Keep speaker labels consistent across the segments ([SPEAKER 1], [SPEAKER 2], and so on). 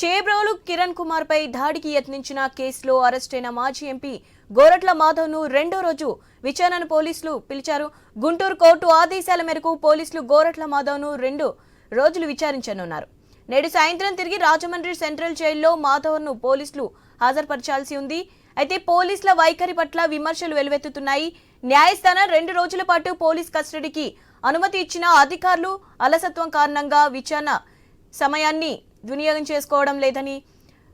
[SPEAKER 1] చేబ్రోలు కిరణ్ కుమార్ పై దాడికి యత్నించిన కేసులో అరెస్టైన మాజీ ఎంపీ గోరట్ల మాధవ్ను రెండో రోజు విచారణ పోలీసులు పిలిచారు. గుంటూరు కోర్టు ఆదేశాల మేరకు పోలీసులు గోరట్ల మాధవ్ను రెండు రోజులు విచారించనున్నారు. నేడు సాయంత్రం తిరిగి రాజమండ్రి సెంట్రల్ జైల్లో మాధవ్ను పోలీసులు హాజరుపరచాల్సి ఉంది. అయితే పోలీసుల వైఖరి పట్ల విమర్శలు వెలువెత్తుతున్నాయి. న్యాయస్థానం రెండు రోజుల పాటు పోలీస్ కస్టడీకి అనుమతి ఇచ్చిన అధికారులు అలసత్వం కారణంగా విచారణ సమయాన్ని వినియోగం చేసుకోవడం లేదని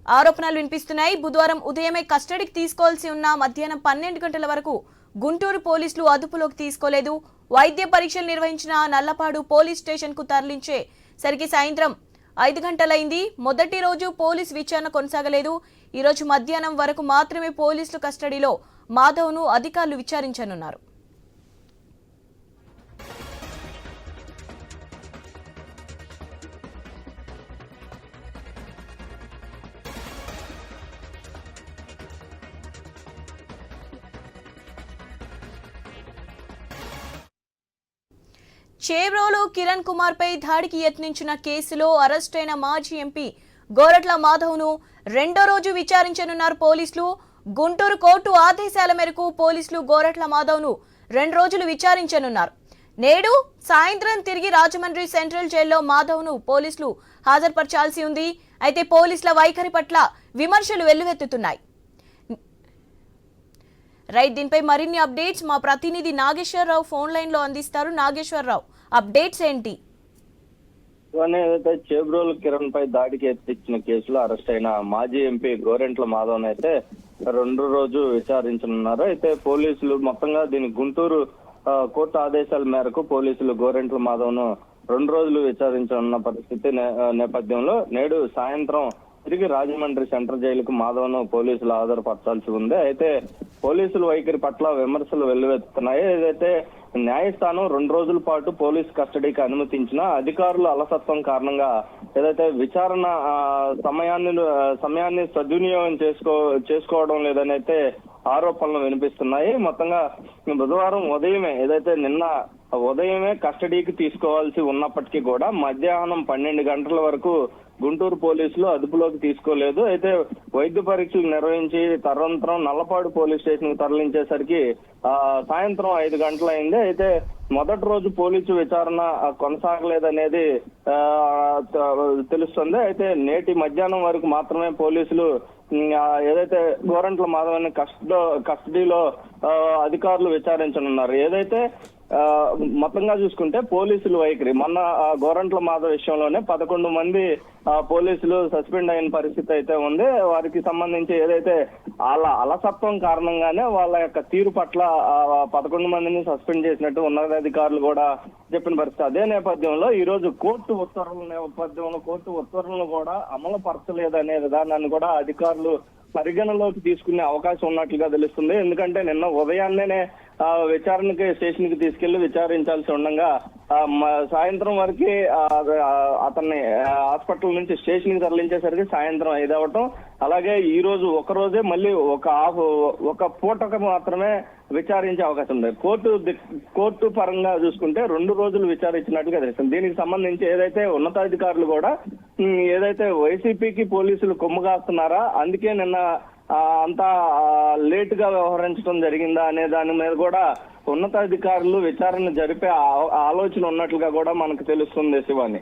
[SPEAKER 1] ఆరోపణలు వినిపిస్తున్నాయి. బుధవారం ఉదయమే కస్టడీకి తీసుకోవాల్సి ఉన్న మధ్యాహ్నం పన్నెండు గంటల వరకు గుంటూరు పోలీసులు అదుపులోకి తీసుకోలేదు. వైద్య పరీక్షలు నిర్వహించిన నల్లపాడు పోలీస్ స్టేషన్కు తరలించే సరికి సాయంత్రం ఐదు గంటలైంది. మొదటి రోజు పోలీస్ విచారణ కొనసాగలేదు. ఈరోజు మధ్యాహ్నం వరకు మాత్రమే పోలీసులు కస్టడీలో మాధవ్ను అధికారులు విచారించనున్నారు. చేబ్రోలు కిరణ్ కుమార్ పై దాడికి యత్నించిన కేసులో అరెస్టైన మాజీ ఎంపీ గోరట్ల మాధవ్ను రెండో రోజు విచారించనున్నారు పోలీసులు. గుంటూరు కోర్టు ఆదేశాల మేరకు పోలీసులు గోరట్ల మాధవ్ను రెండు రోజులు విచారించనున్నారు. నేడు సాయంత్రం తిరిగి రాజమండ్రి సెంట్రల్ జైల్లో మాధవ్ను పోలీసులు హాజరుపరచాల్సి ఉంది. అయితే పోలీసుల వైఖరి పట్ల విమర్శలు వెల్లువెత్తుతున్నాయి. రైట్ దీనిపై మరిన్ని అప్డేట్స్ మా ప్రతినిధి నాగేశ్వరరావు ఫోన్ లైన్లో అందిస్తారు. నాగేశ్వరరావు అప్డేట్స్ ఏంటి?
[SPEAKER 2] ఇవన్నీ ఏదైతే చేబ్రోలు కిరణ్ పై దాడికి ఎత్తిచ్చిన కేసులో అరెస్ట్ అయిన మాజీ ఎంపీ గోరెంట్ల మాధవ్ అయితే రెండు రోజు విచారించనున్నారు. అయితే పోలీసులు మొత్తంగా దీని గుంటూరు కోర్టు ఆదేశాల మేరకు పోలీసులు గోరెంట్ల మాధవ్ను రెండు రోజులు విచారించనున్న పరిస్థితి నే- నేపథ్యంలో నేడు సాయంత్రం తిరిగి రాజమండ్రి సెంట్రల్ జైలుకు మాధవ్ను పోలీసులు ఆధారపరచాల్సి ఉంది. అయితే పోలీసుల వైఖరి పట్ల విమర్శలు వెల్లువెత్తుతున్నాయి. ఏదైతే న్యాయస్థానం రెండు రోజుల పాటు పోలీస్ కస్టడీకి అనుమతించిన అధికారుల అలసత్వం కారణంగా ఏదైతే విచారణ ఆ, సమయాన్ని సమయాన్ని సద్వినియోగం చేసుకో చేసుకోవడం లేదని అయితే ఆరోపణలు వినిపిస్తున్నాయి. మొత్తంగా బుధవారం ఉదయమే ఏదైతే నిన్న ఉదయమే కస్టడీకి తీసుకోవాల్సి ఉన్నప్పటికీ కూడా మధ్యాహ్నం పన్నెండు గంటల వరకు గుంటూరు పోలీసులు అదుపులోకి తీసుకోలేదు. అయితే వైద్య పరీక్షలు నిర్వహించి తరంతరం నల్లపాడు పోలీస్ స్టేషన్కు తరలించేసరికి ఆ సాయంత్రం ఐదు గంటలైంది. అయితే మొదటి రోజు పోలీసు విచారణ కొనసాగలేదనేది ఆ, తెలుస్తుంది. అయితే నేటి మధ్యాహ్నం వరకు మాత్రమే పోలీసులు ఏదైతే గోరంట్ల మాధవన్ కస్టడీలో కస్టడీలో అధికారులు విచారించనున్నారు. ఏదైతే మొత్తంగా చూసుకుంటే పోలీసులు వైఖరి. మొన్న గోరంట్ల మాధవ్ విషయంలోనే పదకొండు మంది ఆ, పోలీసులు సస్పెండ్ అయిన పరిస్థితి అయితే ఉంది. వారికి సంబంధించి ఏదైతే వాళ్ళ అలసత్వం కారణంగానే వాళ్ళ యొక్క తీరు పట్ల పదకొండు మందిని సస్పెండ్ చేసినట్టు ఉన్నతాధికారులు కూడా చెప్పిన పరిస్థితి. అదే నేపథ్యంలో ఈ రోజు కోర్టు ఉత్తర్వుల నేపథ్యంలో కోర్టు ఉత్తర్వులను కూడా అమలు పరచలేదనే విధానాన్ని కూడా అధికారులు పరిగణలోకి తీసుకునే అవకాశం ఉన్నట్లుగా తెలుస్తుంది. ఎందుకంటే నిన్న ఉదయాన్నే విచారణకి స్టేషన్కి తీసుకెళ్ళి విచారించాల్సి ఉండగా సాయంత్రం వరకు అతన్ని హాస్పిటల్ నుంచి స్టేషన్కి తరలించేసరికి సాయంత్రం ఐదు అవటం అలాగే ఈ రోజు ఒక రోజే మళ్ళీ ఒక హాఫ్ ఒక పూటకు మాత్రమే విచారించే అవకాశం ఉంది. కోర్టు కోర్టు పరంగా చూసుకుంటే రెండు రోజులు విచారించినట్టుగా తెలుస్తుంది. దీనికి సంబంధించి ఏదైతే ఉన్నతాధికారులు కూడా ఏదైతే వైసీపీకి పోలీసులు కొమ్ము కాస్తున్నారా అందుకే నిన్న అంతా లేట్గా వ్యవహరించడం జరిగిందా అనే దాని మీద కూడా ఉన్నతాధికారులు విచారణ జరిపే ఆ- ఆలోచన ఉన్నట్లుగా కూడా మనకు తెలుస్తుంది శివాని.